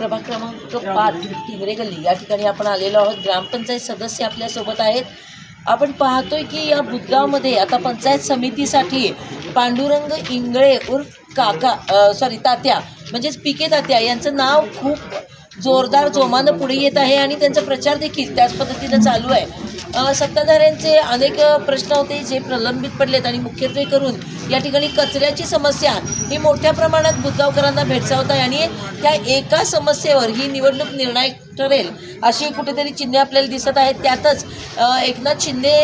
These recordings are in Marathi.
पाच टिंगरे गल्ली. या ठिकाणी आपण आलेलो आहोत. ग्रामपंचायत सदस्य आपल्यासोबत आहेत. आपण पाहतोय की या बुदगावमध्ये आता पंचायत समितीसाठी पांडुरंग इंगळे उर्फ काका सॉरी तात्या म्हणजेच पिके तात्या यांचं नाव खूप जोरदार जोमानं पुढे येत आहे आणि त्यांचा प्रचार देखील त्याच पद्धतीनं चालू आहे. सत्ताधाऱ्यांचे अनेक प्रश्न होते जे प्रलंबित पडलेत आणि मुख्यत्वे करून या ठिकाणी कचऱ्याची समस्या ही मोठ्या प्रमाणात बुदगावकरांना भेडसावत आहे आणि त्या एका समस्येवर ही निवडणूक निर्णायक ठरेल अशी कुठेतरी चिन्हे आपल्याला दिसत आहेत. त्यातच एकनाथ शिंदे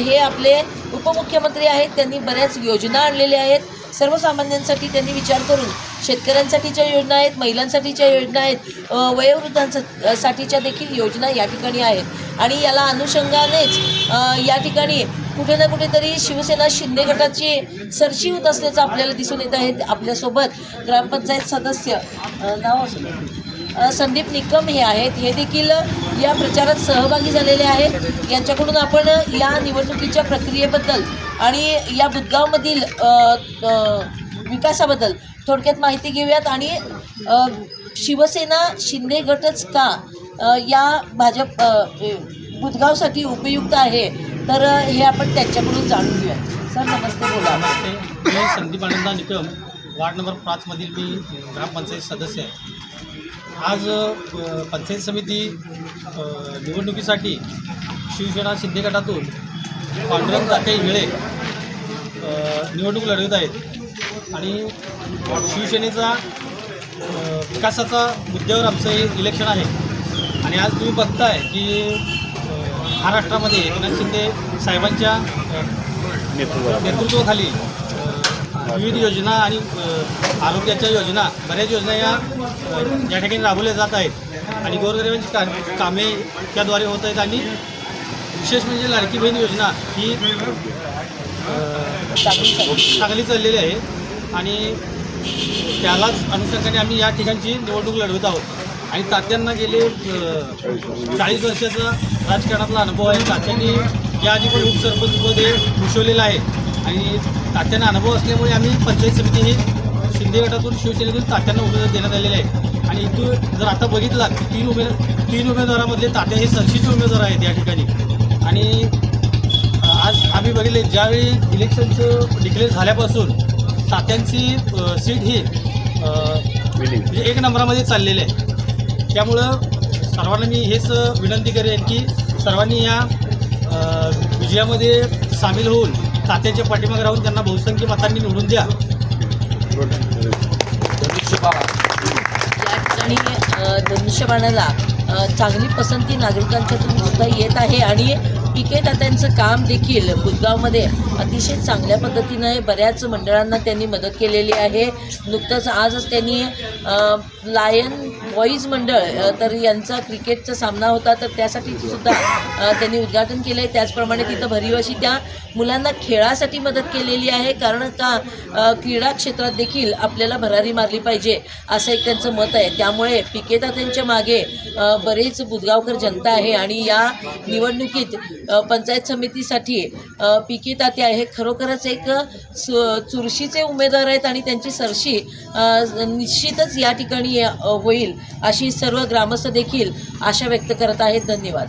हे आपले उपमुख्यमंत्री आहेत. त्यांनी बऱ्याच योजना आणलेल्या आहेत. सर्वसामान्यांसाठी त्यांनी विचार करून शेतकऱ्यांसाठीच्या योजना आहेत महिलांसाठीच्या योजना आहेत अ, वयोवृद्धांसा साठीच्या देखील योजना या ठिकाणी आहेत. आणि याला अनुषंगानेच या ठिकाणी कुठे ना कुठेतरी शिवसेना शिंदे गटाची सरशी होत असल्याचं आपल्याला दिसून येत आहे. आपल्यासोबत ग्रामपंचायत सदस्य नाव संदीप निकम हे आहेत. हे देखील या प्रचारात सहभागी झालेले आहेत. यांच्याकडून आपण या निवडणुकीच्या प्रक्रियेबद्दल आणि या बुदगावमधील विकासाबद्दल थोडक्यात माहिती घेऊयात. आणि शिवसेना शिंदे गटच का या भाजप बुधगावसाठी उपयुक्त आहे? तर हे आपण त्यांच्याकडून जाणून घेऊयात. सर नमस्ते बोला. नमस्ते. मी संदीप आनंदा निकम वार्ड नंबर पाचमधील मी ग्रामपंचायत सदस्य आहे. आज पंचायत समिती निवडणुकीसाठी शिवसेना शिंदे गटातून पांडुरंग तात्या इंगळे निवडणूक लढवत आहेत. आणि शिवसेनेचा विकासाचा मुद्द्यावर आमचं हे इलेक्शन आहे. आणि आज तुम्ही बघताय की महाराष्ट्रामध्ये एकनाथ शिंदे साहेबांच्या नेतृत्वाखाली विविध योजना आणि आरोग्याच्या योजना बऱ्याच योजना या या ठिकाणी राबवल्या जात आहेत. आणि गोरगरिबांची का कामे त्याद्वारे होत आहेत आणि विशेष म्हणजे लाडकी बहीण योजना ही चांगली चाललेली आहे. आणि त्यालाच अनुषंगाने आम्ही या ठिकाणची निवडणूक लढवत आहोत. आणि तात्यांना गेले चाळीस वर्षाचा राजकारणातला अनुभव आहे. तात्यांनी याआधी पण उपसरपंचपद भूषवलेलं आहे. आणि तात्यांना अनुभव असल्यामुळे आम्ही पंचायत समिती ही शिंदे गटातून शिवसेनेतून तात्यांना उमेदवार देण्यात आलेले आहे. आणि इथून जर आता बघितला तीन उमेद तीन उमेदवारामधले तात्या हे सरशीचे उमेदवार आहेत या ठिकाणी. आणि आज आम्ही बघितले ज्यावेळी इलेक्शनचं डिक्लेअर झाल्यापासून तात्यांची सीट ही म्हणजे एक नंबरामध्ये चाललेली आहे. त्यामुळं सर्वांना मी हेच विनंती करेन की सर्वांनी या विजयामध्ये सामील होऊन तात्याच्या पाठीमागे राहून त्यांना बहुसंख्य मतांनी निवडून द्या. धनुष्यबाणाला चांगली पसंती नागरिकांच्यातून सुद्धा येत आहे आणि पिके तात्यांचं काम देखील बुधगावमध्ये अतिशय चांगल्या पद्धतीनं बऱ्याच मंडळांना त्यांनी मदत केलेली आहे. नुकतंच आजच त्यांनी लायन बॉईज मंडळ तर यांचा क्रिकेटचा सामना होता तर त्यासाठी सुद्धा त्यांनी उद्घाटन केलं आहे त्याचप्रमाणे तिथं भरीव अशी त्या मुलांना खेळासाठी मदत केलेली आहे. कारण का क्रीडा क्षेत्रात देखील आपल्याला भरारी मारली पाहिजे असं एक त्यांचं मत आहे. त्यामुळे पिकेता त्यांच्या मागे बरेच बुदगावकर जनता आहे आणि या निवडणुकीत पंचायत समितीसाठी अ, पिके आहे हे खरोखरच एक सु चुरशीचे उमेदवार आहेत आणि त्यांची सरशी निश्चितच या ठिकाणी होईल. अशी सर्व ग्रामस्थ देखील आशा व्यक्त करत आहेत. धन्यवाद.